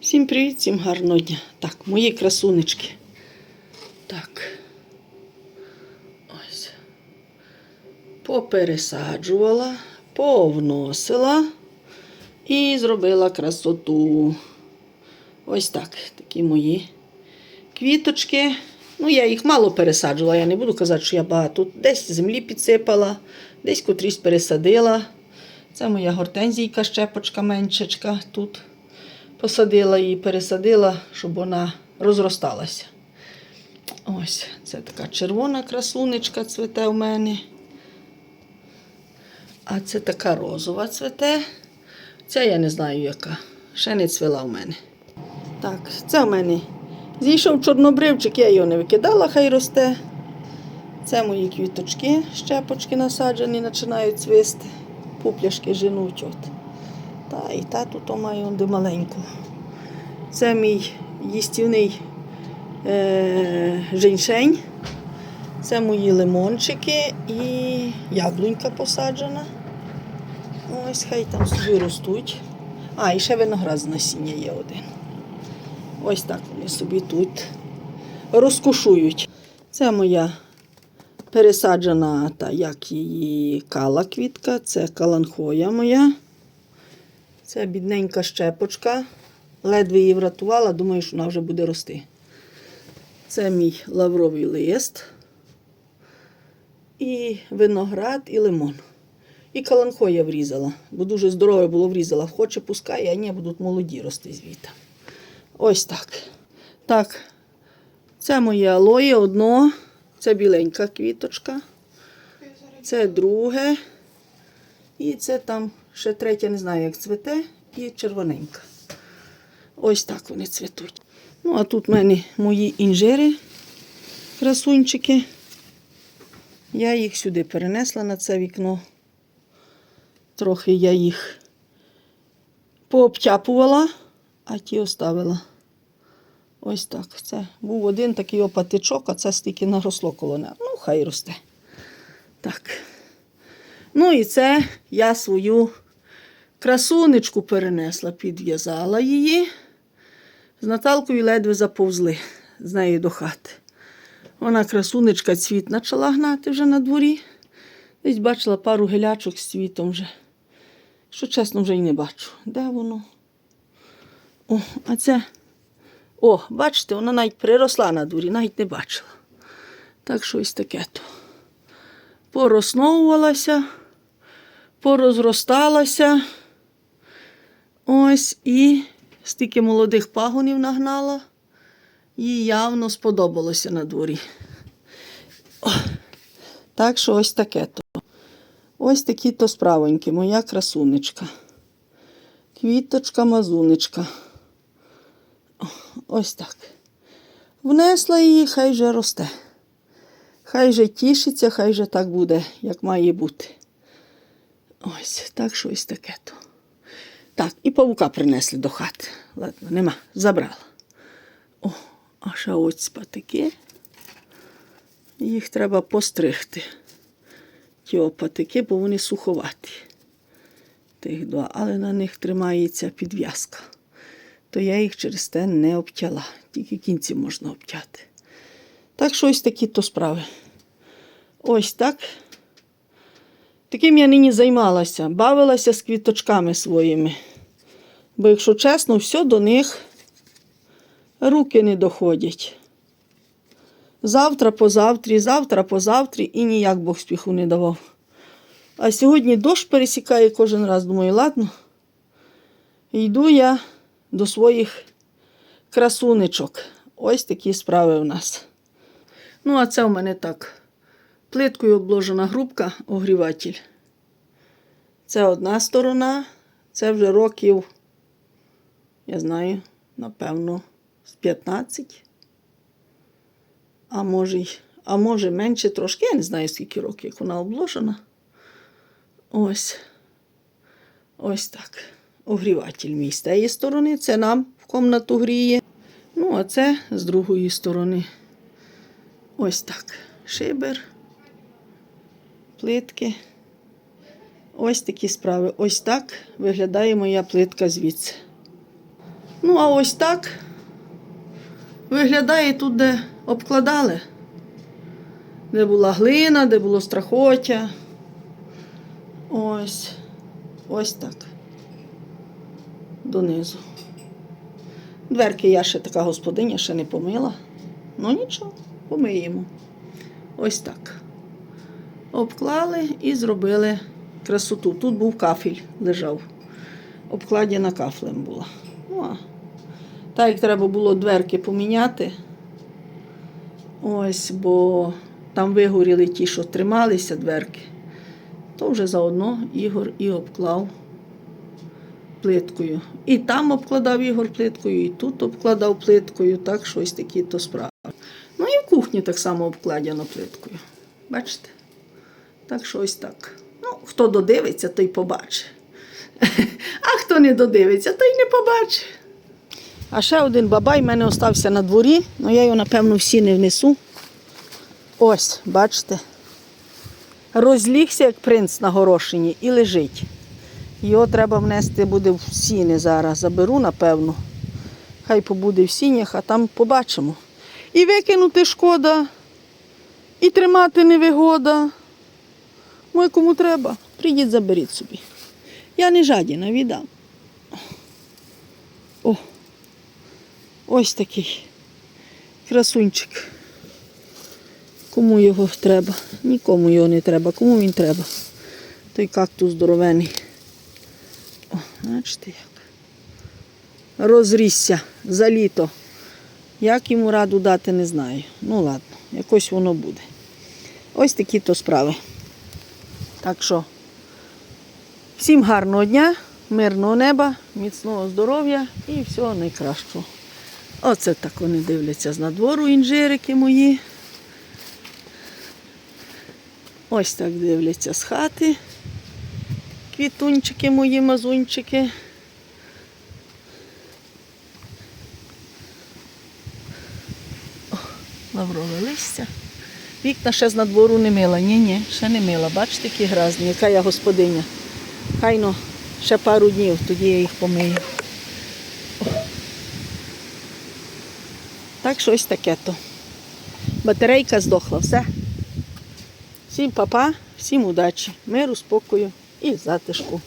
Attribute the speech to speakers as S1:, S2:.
S1: Всім привіт, всім гарного дня. Так, мої красунечки. Так. Ось. Попересаджувала, повносила і зробила красоту. Ось так. Такі мої квіточки. Ну, я їх мало пересаджувала, я не буду казати, що я багато. Десь землі підсипала, десь котрісь пересадила. Це моя гортензійка, щепочка меншечка тут. Посадила її, пересадила, щоб вона розросталася. Ось, це така червона красунечка цвете у мене. А це така розова цвете. Ця я не знаю яка. Ще не цвела в мене. Так, це в мене зійшов чорнобривчик, я його не викидала, хай росте. Це мої квіточки, щепочки насаджені, починають цвісти. Пупляшки женуть. Та і та тут має онде маленьку. Це мій їстівний е, женьшень. Це мої лимончики і яблунька посаджена. Ось хай там собі ростуть. А, і ще виноград з насіння є один. Ось так вони собі тут розкушують. Це моя пересаджена, та як її кала квітка, це каланхоя моя. Це бідненька щепочка. Ледве її врятувала, думаю, що вона вже буде рости. Це мій лавровий лист, і виноград, і лимон. І каланхоя врізала, бо дуже здорове було врізала. Хоче пускає, а ні, будуть молоді рости звідти. Ось так. Так, це моє алоє одно, це біленька квіточка, це друге. І це там ще третя, не знаю, як цвете, і червоненька. Ось так вони цвітуть. Ну, а тут в мене мої інжири, красунчики. Я їх сюди перенесла на це вікно. Трохи я їх пообтяпувала, а ті оставила. Ось так. Це був один такий опатичок, а це стільки наросло коло. Ну, хай росте. Так. Ну і це я свою красунечку перенесла, підв'язала її. З Наталкою ледве заповзли з нею до хати. Вона красунечка цвіт почала гнати вже на дворі. Десь бачила пару гелячок з цвітом вже. Що чесно, вже й не бачу. Де воно? О, а це. О, бачите, вона навіть приросла на дворі, навіть не бачила. Так що ось таке то. Поросновувалася, порозросталася. Ось і стільки молодих пагонів нагнала. Їй явно сподобалося на дворі. О, так що ось таке то. Ось такі то справоньки, моя красунечка. Квіточка, мазунечка. Ось так. Внесла її, хай же росте. Хай же тішиться, хай же так буде, як має бути. Ось, так що ось таке то. Так, і павука принесли до хати. Ладно, нема, забрала. О, а ще ось патики. Їх треба постригти. Ті патики, бо вони суховаті. Тих два, але на них тримається підв'язка. То я їх через те не обтяла. Тільки кінці можна обтяти. Так що ось такі то справи. Ось так. Таким я нині займалася, бавилася з квіточками своїми. Бо, якщо чесно, все до них руки не доходять. Завтра позавтрі, завтра позавтрі і ніяк Бог спіху не давав. А сьогодні дощ пересікає кожен раз. Думаю, ладно, йду я до своїх красунечок. Ось такі справи у нас. Ну, а це у мене так. Плиткою обложена грубка, огріватель. Це одна сторона, це вже років, я знаю, напевно, з 15. А може, а може менше трошки, я не знаю, скільки років, як вона обложена. Ось. Ось так. Огріватель мій з тієї сторони, це нам в комнату гріє. Ну, а це з другої сторони. Ось так. Шибер, плитки. Ось такі справи. Ось так виглядає моя плитка звідси. Ну, а ось так виглядає тут, де обкладали. Де була глина, де було страхоття. Ось. Ось так. Донизу. Дверки я ще така господиня, ще не помила. Ну нічого, помиємо. Ось так. Обклали і зробили красоту. Тут був кафель лежав. Обкладена кафлем була. Ну, а так як треба було дверки поміняти. Ось, бо там вигоріли ті, що трималися дверки, то вже заодно Ігор і обклав плиткою. І там обкладав Ігор плиткою, і тут обкладав плиткою, так що ось такі то справи. Ну і в кухні так само обкладено плиткою. Бачите? Так що ось так. Ну, хто додивиться, той побачить. А хто не додивиться, той не побачить. А ще один бабай в мене остався на дворі, але я його, напевно, всі не внесу. Ось, бачите. Розлігся, як принц на горошині, і лежить. Його треба внести буде в сіни зараз. Заберу, напевно. Хай побуде в сінях, а там побачимо. І викинути шкода, і тримати невигода. Ой, кому треба, прийдіть, заберіть собі. Я не жадіна, віддам. О, ось такий красунчик. Кому його треба? Нікому його не треба. Кому він треба? Той кактус здоровений. О, бачите як. Розрісся за літо. Як йому раду дати, не знаю. Ну ладно, якось воно буде. Ось такі то справи. Так що, всім гарного дня, мирного неба, міцного здоров'я і всього найкращого. Оце так вони дивляться з надвору інжирики мої. Ось так дивляться з хати. Квітунчики мої, мазунчики. Лаврове листя. Вікна ще з надвору не мила. Ні, ні, ще не мила. Бачите, які гразні, яка я господиня. Хайно ще пару днів, тоді я їх помию. Так що ось таке то. Батарейка здохла, все. Всім папа, всім удачі, миру, спокою і затишку.